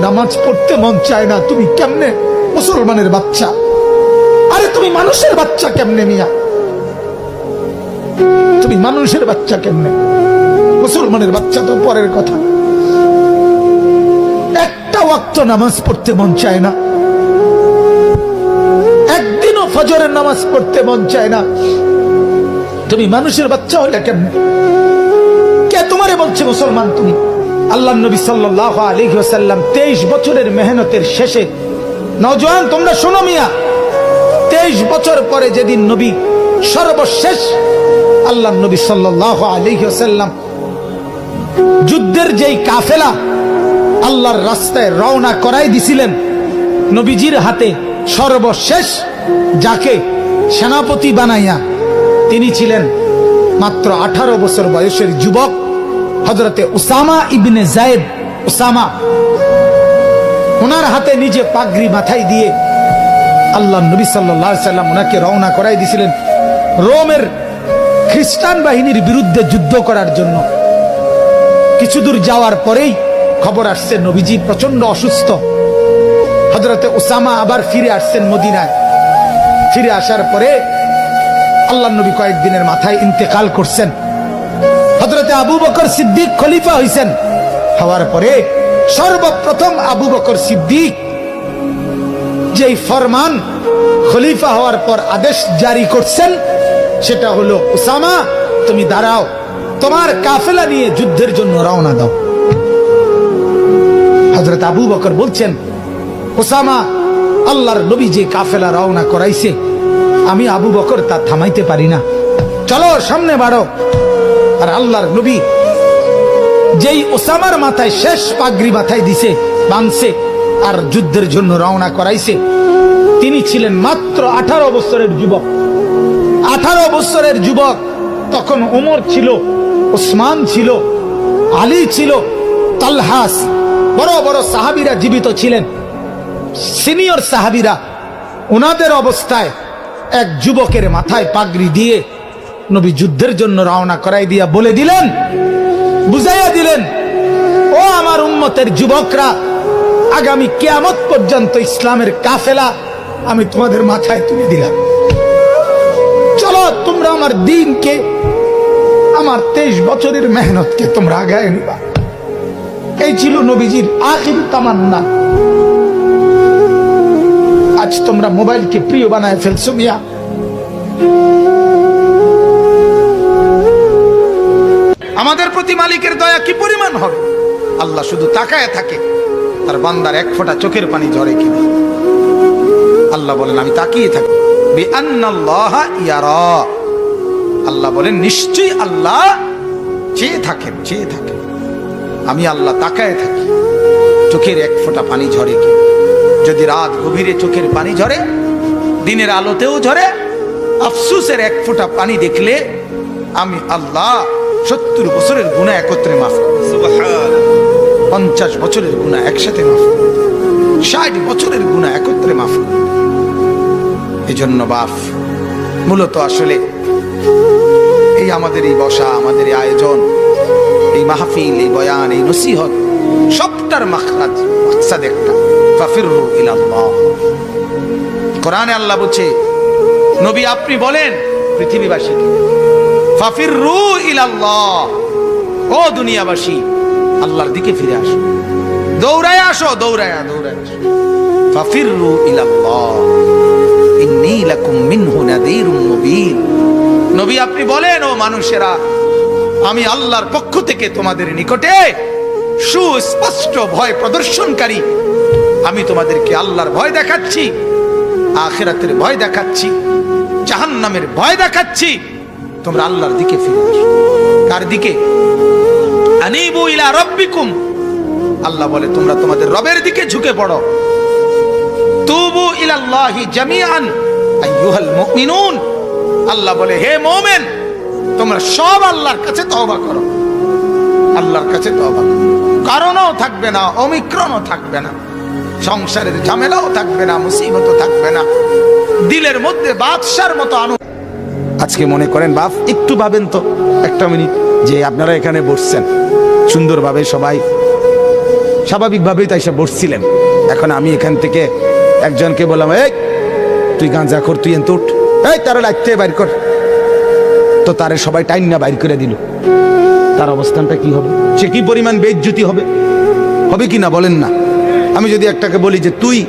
নামাজ পড়তে মন চায় না, তুমি কেমনে মুসলমানের বাচ্চা? আরে তুমি মানুষের বাচ্চা কেমনে মিয়া? তুমি মানুষের বাচ্চা কেমনে? মুসলমানের বাচ্চা তো পরের কথা। একটা ওয়াক্ত নামাজ পড়তে মন চায় না। একদিনও ফজরের নামাজ পড়তে মন চায় না। তুমি মানুষের বাচ্চা হলে কেমনে? কে তোমারে বলছে মুসলমান তুমি? আল্লাহ নবী সাল্লাহ ওয়াসাল্লাম তেইশ বছরের মেহনতের শেষে, নওজোয়ান, তোমরা শোনো মিয়া, তেইশ বছর পরে যেদিন নবী সর্বশেষ আল্লাহ নবী সাল্লাহ ওয়াসাল্লাম যুদ্ধের যেই কাফেলা আল্লাহর রাস্তায় রওনা করাই দিছিলেন, নবীজির হাতে সর্বশেষ যাকে সেনাপতি বানাইয়া, তিনি ছিলেন মাত্র আঠারো বছর বয়সের যুবক। হজরতে উসামা ইবনে জায়েদ উসামা ওনার হাতে নিজে পাগড়ি মাথায় দিয়ে আল্লাহ নবী সাল্লাহ সাল্লাম ওনাকে রওনা করাই দিছিলেন রোমের খ্রিস্টান বাহিনীর বিরুদ্ধে যুদ্ধ করার জন্য। কিছু দূর যাওয়ার পরেই খবর আসছে, নবীজি প্রচণ্ড অসুস্থ। হজরতে উসামা আবার ফিরে আসছেন মদিনায়। ফিরে আসার পরে আল্লাহ নবী কয়েকদিনের মাথায় ইন্তেকাল করছেন। হজরতে আবু বকর সিদ্দিক খলিফা হইছেন। হওয়ার পরে সর্বপ্রথম আবু বকর সিদ্দিক যেই ফরমান খলিফা হওয়ার পর আদেশ জারি করছেন, সেটা হলো, উসামা, তুমি দাঁড়াও, তোমার কাফেলা নিয়ে যুদ্ধের জন্য রওনা দাও। হজরত আবু বকর বলছেন ওসামা আল্লাহর নবী যে কাফেলা রওনা করাইছে, আমি আবু বকর তা থামাইতে পারি না। চলো, সামনে বাড়ো। আর আল্লাহর নবী, যেই ওসামার মাথায় শেষ পাগড়ি মাথায় দিছে, বাঁধছে আর যুদ্ধের জন্য রওনা করাইছে, তিনি ছিলেন মাত্র আঠারো বছরের যুবক। আঠারো বছরের যুবক তখন ওমর ছিল, ওসমান ছিল, আলী ছিল, তালহাস, বড় বড় সাহাবিরা জীবিত ছিলেন। সিনিয়র সাহাবিরা ওনাদের অবস্থায় এক যুবকের মাথায় পাগড়ি দিয়ে নবী যুদ্ধের জন্য রওনা করাই দিয়া বলে দিলেন, বুঝাইয়া দিলেন, ও আমার উম্মতের যুবকরা, আগামী কেয়ামত পর্যন্ত ইসলামের কাফেলা আমি তোমাদের মাথায় তুলে দিলাম। চলো তোমরা আমার দিনকে, আমার তেইশ বছরের মেহনতকে তোমরা আগায় নিবা। এই ছিল নবীজির আখির তামান্না। আজ তোমরা মোবাইলকে প্রিয় বানায় ফেলছো মিয়া। আমাদের প্রতি মালিকের দয়া কি পরিমাণ হবে? আল্লাহ শুধু তাকায় থাকে, তার বান্দার এক ফোঁটা চোখের পানি ঝরে কিনা। আল্লাহ বলেন, আমি তাকিয়ে থাকি। আল্লাহ বলেন, নিশ্চয়ই আল্লাহ চেয়ে থাকেন চেয়ে থাকেন। আমি আল্লাহ তাকায় থাকি, চোখের এক ফোঁটা পানি ঝরে কি যদি রাত গভীরে চোখের পানি ঝরে, দিনের আলোতেও ঝরে, আফসুসের এক ফোঁটা পানি দেখলে আমি আল্লাহ সত্তর বছরের গুণা একত্রে মাফ পঞ্চাশ বছরের গুণা একসাথে মাফ ষাট বছরের গুণা একত্রে মাফ করি। এই জন্য বাফ মূলত আসলে এই আমাদের এই বসা, আমাদের এই আয়োজন, এই মাহফিল, এই বয়ান, এই নসিহত, সবটার মাখরাজ, মাকসাদ একটা। ফাফিরু কোরআনে আল্লাহ বলছে, নবী আপনি বলেন পৃথিবীবাসীকে ফাফিরু ইলাল্লাহ। ও দুনিয়াবাসী, আল্লাহর দিকে ফিরে আসো। দৌড়ায় আসো, দৌড়ায় দৌড়ায় আসো। ফাফিরু ইলাল্লাহ। ইন্নী লাকুম মিনহু নাযীরুম মুবিন। নবী, আপনি বলেন, ও মানুষেরা, আমি আল্লাহর পক্ষ থেকে তোমাদের নিকটে সুস্পষ্ট ভয় প্রদর্শনকারী। আমি তোমাদেরকে আল্লাহর ভয় দেখাচ্ছি, আখেরাতের ভয় দেখাচ্ছি, জাহান্নামের ভয় দেখাচ্ছি। তোমরা আল্লাহর দিকে ফিরে আসো। কার দিকে? আনিবু ইলা রব্বিকুম। আল্লাহ বলে, তোমরা তোমাদের রবের দিকে ঝুঁকে পড়ো। তুবু ইলাল্লাহি জামিআন, আইয়ুহাল মুমিনুন। আল্লাহ বলে, হে মোমেন, তোমরা সব আল্লাহর কাছে তওবা করো। আল্লাহর কাছে তওবা করো। কারণও থাকবে না, অমিক্রণও থাকবে না। সংসারের ঝামেলাও থাকবে না, মুসিবতও থাকবে না। দিলের মধ্যে বাদশার মতো আনু আজকে মনে করেন, বাপ, একটু ভাবেন তো, একটা মিনিট, যে আপনারা এখানে বসছেন। সুন্দরভাবে সবাই, স্বাভাবিকভাবেই তাই সে বসছিলেন। এখন আমি এখান থেকে একজনকে বললাম, এই, তুই গাঁজা কর তুই এন এই, তারা লাগতে বাইর কর। তো তারে সবাই টাইম না বাইর করে দিল। তার অবস্থানটা কি হবে? সে কি পরিমাণ বেজ্জুতি হবে? হবে কি না বলেন না। আমি যদি একটাকে বলি যে, তুই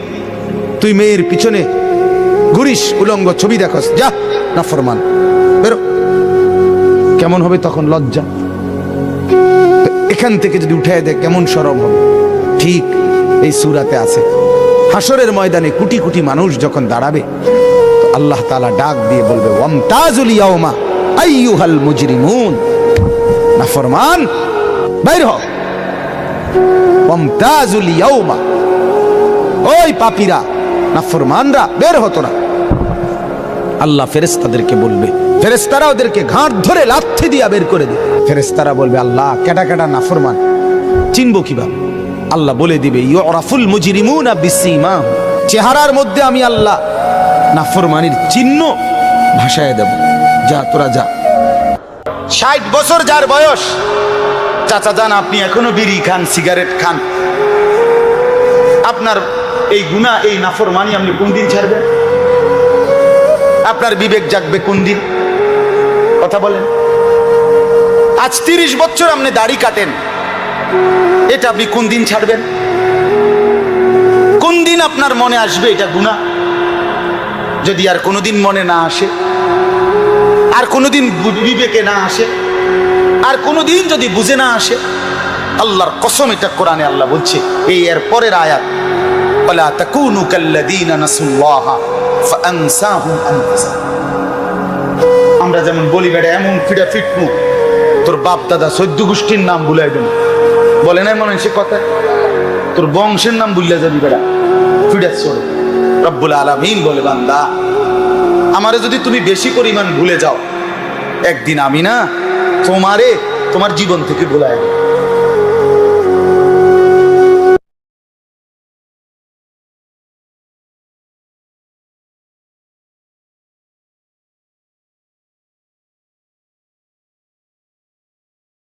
তুই মেয়ের পিছনে ঘুরিস, উলঙ্গ ছবি দেখস। যা, না ফরমান। বেরো। কেমন হবে তখন লজ্জা? এখান থেকে যদি উঠে দেয়, কেমন সরব হবে? ঠিক এই সুরাতে আছে। হাসরের ময়দানে কোটি কোটি মানুষ যখন দাঁড়াবে আল্লাহ তালা ডাক দিয়ে বলবে, ওয়ামতাজুল ইয়াউমা আইয়ুহাল মুজরিমুন। নাফরমান বাইর হ ওয়ামতাজুল ইয়াউমা ওই পাপীরা নাফরমানরা বের হতো না। আল্লাহ ফেরেস্তাদেরকে বলবে ফেরেস্তারা ওদেরকে ঘাট ধরে লাথি দিয়া বের করে দিবে। ফেরেস্তারা বলবে, আল্লাহ, কেটা কেটা নাফরমান চিনবো কীভাবে? আল্লাহ বলে দিবে, ইউরাফুল মুজরিমুনা বিসীমাহুম চেহারার মধ্যে আমি আল্লাহ নাফরমানির চিহ্ন ভাষায় দেব। যা, তোরা যা। ষাট বছর যার বয়স, চাচা যান আপনি এখনও বিড়ি খান, সিগারেট খান। আপনার এই গুণা এই নাফরমানি আপনি কোন দিন ছাড়বেন? আপনার বিবেক জাগবে কোন দিন? কথা বলেন। আজ তিরিশ বছর আপনি দাড়ি কাটেন। এটা আপনি কোন দিন ছাড়বেন? কোন দিন আপনার মনে আসবে এটা গুণা যদি আর কোনোদিন মনে না আসে, আর কোনোদিন বিবেকে না আসে, আর কোনোদিন যদি বুঝে না আসে, আল্লাহর কসম এটা কোরআনে আল্লাহ বলছে, এই এর পরের আয়াত। ولا تكونوا كالذين نسوا الله فأنساهم أنفسهم আমরা যেমন বলি বেটা এমন ফিটা ফিটমু তোর বাপ দাদা সদ্য গোষ্ঠীর নাম ভুলাই দেন বলে না মনে হয় সে কথা তোর বংশের নাম ভুলে যাবি বেটা ফিটা চলে রব্বুল আলামিন বলে বান্দা আমারে যদি তুমি বেশি পরিমাণ ভুলে যাও একদিন আমি না তোমারে তোমার জীবন থেকে ভুলাই দেব